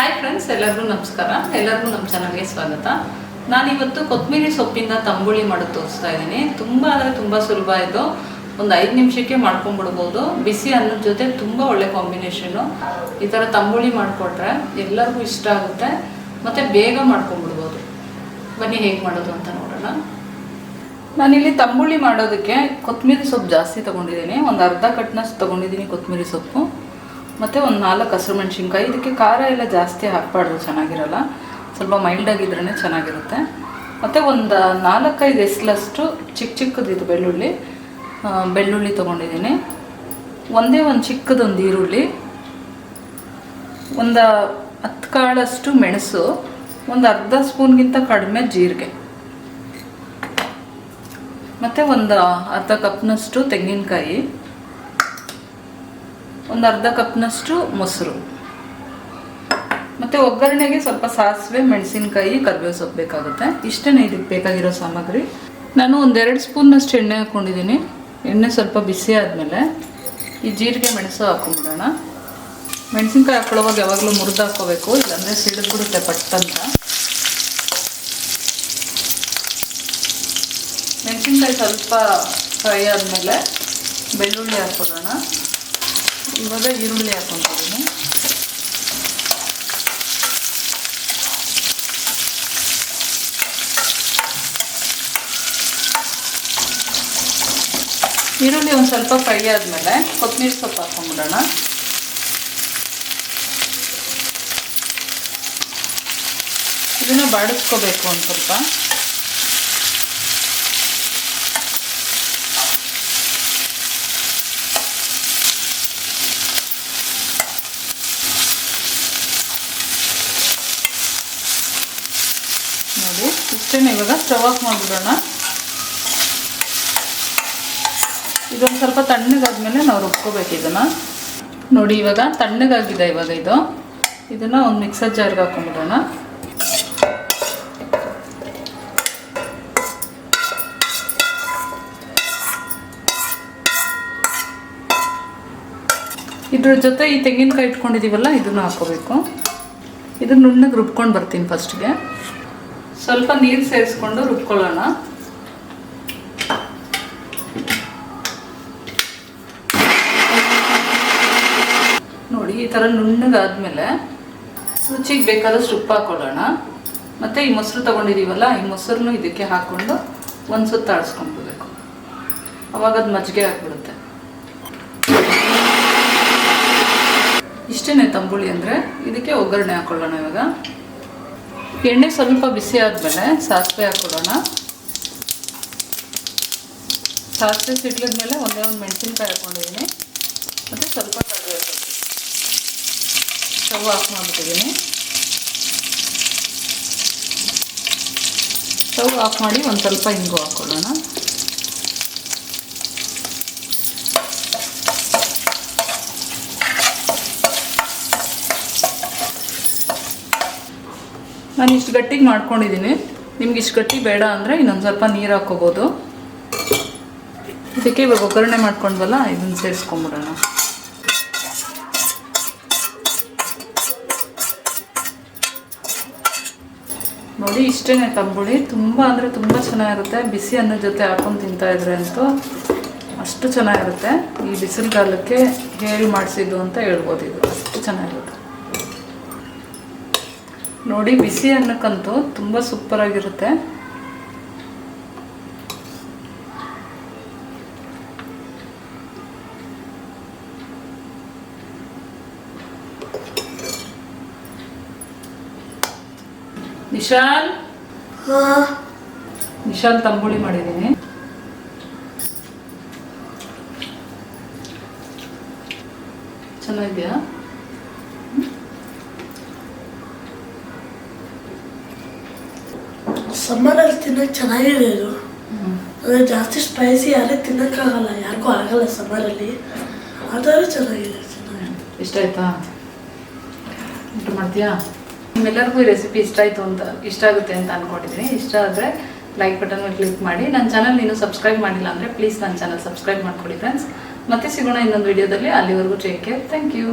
Hi friends ಎಲ್ಲರಿಗೂ ನಮಸ್ಕಾರ. ಎಲ್ಲರಿಗೂ ನಮ್ಮ ಚಾನಲ್ಗೆ ಸ್ವಾಗತ. ನಾನಿವತ್ತು ಕೊತ್ತಂಬರಿ ಸೊಪ್ಪಿಂದ ತಂಬುಳಿ ಮಾಡೋದು ತೋರಿಸ್ತಾ ಇದ್ದೀನಿ. ತುಂಬ ಅಂದರೆ ತುಂಬ ಸುಲಭ ಇದು. ಒಂದು ಐದು ನಿಮಿಷಕ್ಕೆ ಮಾಡ್ಕೊಂಡ್ಬಿಡ್ಬೋದು. ಬಿಸಿ ಅನ್ನದ ಜೊತೆ ತುಂಬ ಒಳ್ಳೆ ಕಾಂಬಿನೇಷನ್ನು ಈ ಥರ ತಂಬುಳಿ ಮಾಡಿಕೊಟ್ರೆ ಎಲ್ಲರಿಗೂ ಇಷ್ಟ ಆಗುತ್ತೆ. ಮತ್ತು ಬೇಗ ಮಾಡ್ಕೊಂಡ್ಬಿಡ್ಬೋದು. ಬನ್ನಿ, ಹೇಗೆ ಮಾಡೋದು ಅಂತ ನೋಡೋಣ. ನಾನಿಲ್ಲಿ ತಂಬುಳಿ ಮಾಡೋದಕ್ಕೆ ಕೊತ್ತಂಬರಿ ಸೊಪ್ಪು ಜಾಸ್ತಿ ತೊಗೊಂಡಿದ್ದೀನಿ. ಒಂದು ಅರ್ಧ ಕಟ್ನಷ್ಟು ತೊಗೊಂಡಿದ್ದೀನಿ ಕೊತ್ತಂಬರಿ ಸೊಪ್ಪು. ಮತ್ತು ಒಂದು ನಾಲ್ಕು ಹಸಿರು ಮೆಣಸಿನ್ಕಾಯಿ. ಇದಕ್ಕೆ ಖಾರ ಎಲ್ಲ ಜಾಸ್ತಿ ಹಾಕಬಾರ್ದು, ಚೆನ್ನಾಗಿರಲ್ಲ. ಸ್ವಲ್ಪ ಮೈಲ್ಡ್ ಆಗಿದ್ರೇ ಚೆನ್ನಾಗಿರುತ್ತೆ. ಮತ್ತು ಒಂದು ನಾಲ್ಕೈದು ಎಸ್ಲಷ್ಟು ಚಿಕ್ಕ ಚಿಕ್ಕದಿದು ಬೆಳ್ಳುಳ್ಳಿ. ಬೆಳ್ಳುಳ್ಳಿ ತೊಗೊಂಡಿದ್ದೀನಿ. ಒಂದೇ ಒಂದು ಚಿಕ್ಕದೊಂದು ಈರುಳ್ಳಿ. ಒಂದು ಹತ್ತು ಕಾಳಷ್ಟು ಮೆಣಸು. ಒಂದು ಅರ್ಧ ಸ್ಪೂನ್ಗಿಂತ ಕಡಿಮೆ ಜೀರಿಗೆ. ಮತ್ತು ಒಂದು ಅರ್ಧ ಕಪ್ನಷ್ಟು ತೆಂಗಿನಕಾಯಿ. ಒಂದು ಅರ್ಧ ಕಪ್ನಷ್ಟು ಮೊಸರು. ಮತ್ತು ಒಗ್ಗರಣೆಗೆ ಸ್ವಲ್ಪ ಸಾಸಿವೆ, ಮೆಣಸಿನಕಾಯಿ, ಕರಿಬೇವು ಸೊಪ್ಪು ಬೇಕಾಗುತ್ತೆ. ಇಷ್ಟೇ ಇದಕ್ಕೆ ಬೇಕಾಗಿರೋ ಸಾಮಗ್ರಿ. ನಾನು ಒಂದೆರಡು ಸ್ಪೂನ್ನಷ್ಟು ಎಣ್ಣೆ ಹಾಕ್ಕೊಂಡಿದ್ದೀನಿ ಎಣ್ಣೆ ಸ್ವಲ್ಪ ಬಿಸಿ ಆದಮೇಲೆ ಈ ಜೀರಿಗೆ, ಮೆಣಸು ಹಾಕೊಂಡ್ಬಿಡೋಣ ಮೆಣಸಿನ್ಕಾಯಿ ಹಾಕ್ಕೊಳ್ಳೋವಾಗ ಯಾವಾಗಲೂ ಮುರಿದು ಹಾಕ್ಕೋಬೇಕು, ಇಲ್ಲಾಂದರೆ ಸಿಡಿದ್ಬಿಡುತ್ತೆ ಪಟ್ಟಂತ. ಮೆಣಸಿನ್ಕಾಯಿ ಸ್ವಲ್ಪ ಫ್ರೈ ಆದಮೇಲೆ ಬೆಳ್ಳುಳ್ಳಿ ಹಾಕ್ಕೊಳ್ಳೋಣ. ಇವಾಗ ಈರುಳ್ಳಿ ಹಾಕ್ಕೊತಿದ್ದೀನಿ ಈರುಳ್ಳಿ ಒಂದು ಸ್ವಲ್ಪ ಫ್ರೈ ಆದಮೇಲೆ ಕೊತ್ತಂಬರಿ ಸೊಪ್ಪು ಹಾಕೊಂಡ್ಬಿಡೋಣ. ಇದನ್ನು ಬಾಡಿಸ್ಕೋಬೇಕು ಒಂದು ಸ್ವಲ್ಪ. ನೋಡಿ ಇಷ್ಟೇ ಇವಾಗ ಸ್ಟವ್ ಆಫ್ ಮಾಡಿಬಿಡೋಣ. ಇದೊಂದು ಸ್ವಲ್ಪ ತಣ್ಣಗಾದ್ಮೇಲೆ ನಾವು ರುಬ್ಕೋಬೇಕು ಇದನ್ನು. ನೋಡಿ, ಇವಾಗ ತಣ್ಣಗಾಗಿದೆ ಇವಾಗ ಇದು. ಇದನ್ನು ಒಂದು ಮಿಕ್ಸರ್ ಜಾರ್ಗೆ ಹಾಕೊಂಡ್ಬಿಡೋಣ. ಇದ್ರ ಜೊತೆ ಈ ತೆಂಗಿನಕಾಯಿ ಇಟ್ಕೊಂಡಿದ್ದೀವಲ್ಲ ಇದನ್ನು ಹಾಕೋಬೇಕು. ಇದನ್ನ ನುಣ್ಣಗೆ ರುಬ್ಕೊಂಡು ಬರ್ತೀನಿ ಫಸ್ಟ್ಗೆ ಸ್ವಲ್ಪ ನೀರು ಸೇರಿಸ್ಕೊಂಡು ರುಬ್ಕೊಳ್ಳೋಣ. ನೋಡಿ, ಈ ಥರ ನುಣ್ಣಗಾದ್ಮೇಲೆ ರುಚಿಗೆ ಬೇಕಾದಷ್ಟು ಉಪ್ಪು ಹಾಕೊಳ್ಳೋಣ. ಮತ್ತು ಈ ಮೊಸರು ತೊಗೊಂಡಿದ್ದೀವಲ್ಲ ಈ ಮೊಸರನ್ನು ಇದಕ್ಕೆ ಹಾಕ್ಕೊಂಡು ಒಂದು ಸುತ್ತ ಆಡಿಸ್ಕೊಂಡ್ಬಿಡ್ಬೇಕು. ಅವಾಗ ಅದು ಮಜ್ಜಿಗೆ ಹಾಕ್ಬಿಡುತ್ತೆ ಇಷ್ಟೇ ತಂಬುಳಿ ಅಂದರೆ ಇದಕ್ಕೆ ಒಗ್ಗರಣೆ ಹಾಕ್ಕೊಳ್ಳೋಣ ಇವಾಗ. ಎಣ್ಣೆ ಸ್ವಲ್ಪ ಬಿಸಿ ಆದಮೇಲೆ ಸಾಸಿವೆ ಹಾಕ್ಕೊಡೋಣ. ಸಾಸಿವೆ ಸಿಡ್ಲಿದ ಮೇಲೆ ಒಂದೇ ಒಂದು ಮೆಣಸಿನ್ಕಾಯಿ ಹಾಕ್ಕೊಂಡಿದ್ದೀನಿ ಮತ್ತು ಸ್ವಲ್ಪ ಕಡಿಮೆ ಸ್ಟವ್ ಆಫ್ ಮಾಡಿಬಿಟ್ಟಿದ್ದೀನಿ. ಸ್ಟವ್ ಆಫ್ ಮಾಡಿ ಒಂದು ಸ್ವಲ್ಪ ಹಿಂಗು ಹಾಕ್ಕೊಳ್ಳೋಣ. ನಾನು ಇಷ್ಟು ಗಟ್ಟಿಗೆ ಮಾಡ್ಕೊಂಡಿದ್ದೀನಿ ನಿಮ್ಗೆ ಇಷ್ಟು ಗಟ್ಟಿ ಬೇಡ ಅಂದರೆ ಇನ್ನೊಂದು ಸ್ವಲ್ಪ ನೀರು ಹಾಕ್ಕೋಬೋದು ಇದಕ್ಕೆ ಇವಾಗ ಒಗ್ಗರಣೆ ಮಾಡ್ಕೊಂಡ್ವಲ್ಲ, ಇದನ್ನು ಸೇರಿಸ್ಕೊಂಬಿಡೋಣ. ನೋಡಿ ಇಷ್ಟೇ ತಂಬುಳಿ. ತುಂಬ ಅಂದರೆ ತುಂಬ ಚೆನ್ನಾಗಿರುತ್ತೆ. ಬಿಸಿ ಅನ್ನ ಜೊತೆ ಹಾಕೊಂಡು ತಿಂತಾ ಇದ್ರೆ ಅಂತೂ ಅಷ್ಟು ಚೆನ್ನಾಗಿರುತ್ತೆ. ಈ ಬಿಸಿಲುಗಾಲಕ್ಕೆ ಹೇಳಿ ಮಾಡಿಸಿದ್ದು ಅಂತ ಹೇಳ್ಬೋದು ಇದು. ಅಷ್ಟು ಚೆನ್ನಾಗಿರುತ್ತೆ. ನೋಡಿ ಬಿಸಿ ಅನ್ನಕ್ಕಂತೂ ತುಂಬ ಸೂಪರಾಗಿರುತ್ತೆ ನಿಶಾಲ್ ನಿಶಾಲ್ ತಂಬುಳಿ ಮಾಡಿದ್ದೀನಿ ಚೆನ್ನಾಗಿದೆಯಾ? ಸಮ್ಮರಲ್ಲಿ ತಿನ್ನಕ್ಕೆ ಚೆನ್ನಾಗಿದೆ ಇದು. ಅಂದರೆ ಜಾಸ್ತಿ ಸ್ಪೈಸಿ ಯಾರೇ ತಿನ್ನೋಕ್ಕಾಗಲ್ಲ, ಯಾರಿಗೂ ಆಗಲ್ಲ ಸಮ್ಮರಲ್ಲಿ. ಆದರೂ ಚೆನ್ನಾಗಿದೆ ಚೆನ್ನಾಗಿದೆ. ಇಷ್ಟ ಆಯ್ತಾ? ಊಟ ಮಾಡ್ತೀಯಾ? ನಿಮ್ಮೆಲ್ಲರಿಗೂ ಈ ರೆಸಿಪಿ ಇಷ್ಟ ಆಯಿತು ಅಂತ, ಇಷ್ಟ ಆಗುತ್ತೆ ಅಂತ ಅಂದ್ಕೊಂಡಿದ್ದೀನಿ ಇಷ್ಟ ಆದರೆ ಲೈಕ್ ಬಟನ್ ಮೇಲೆ ಕ್ಲಿಕ್ ಮಾಡಿ. ನನ್ನ ಚಾನಲ್ ನೀನು ಸಬ್ಸ್ಕ್ರೈಬ್ ಮಾಡಿಲ್ಲ ಅಂದರೆ ಪ್ಲೀಸ್ ನನ್ನ ಚಾನಲ್ ಸಬ್ಸ್ಕ್ರೈಬ್ ಮಾಡ್ಕೊಳ್ಳಿ ಫ್ರೆಂಡ್ಸ್ ಮತ್ತೆ ಸಿಗೋಣ ಇನ್ನೊಂದು ವಿಡಿಯೋದಲ್ಲಿ ಅಲ್ಲಿವರೆಗೂ ಟೇಕ್ ಕೇರ್ ಥ್ಯಾಂಕ್ ಯು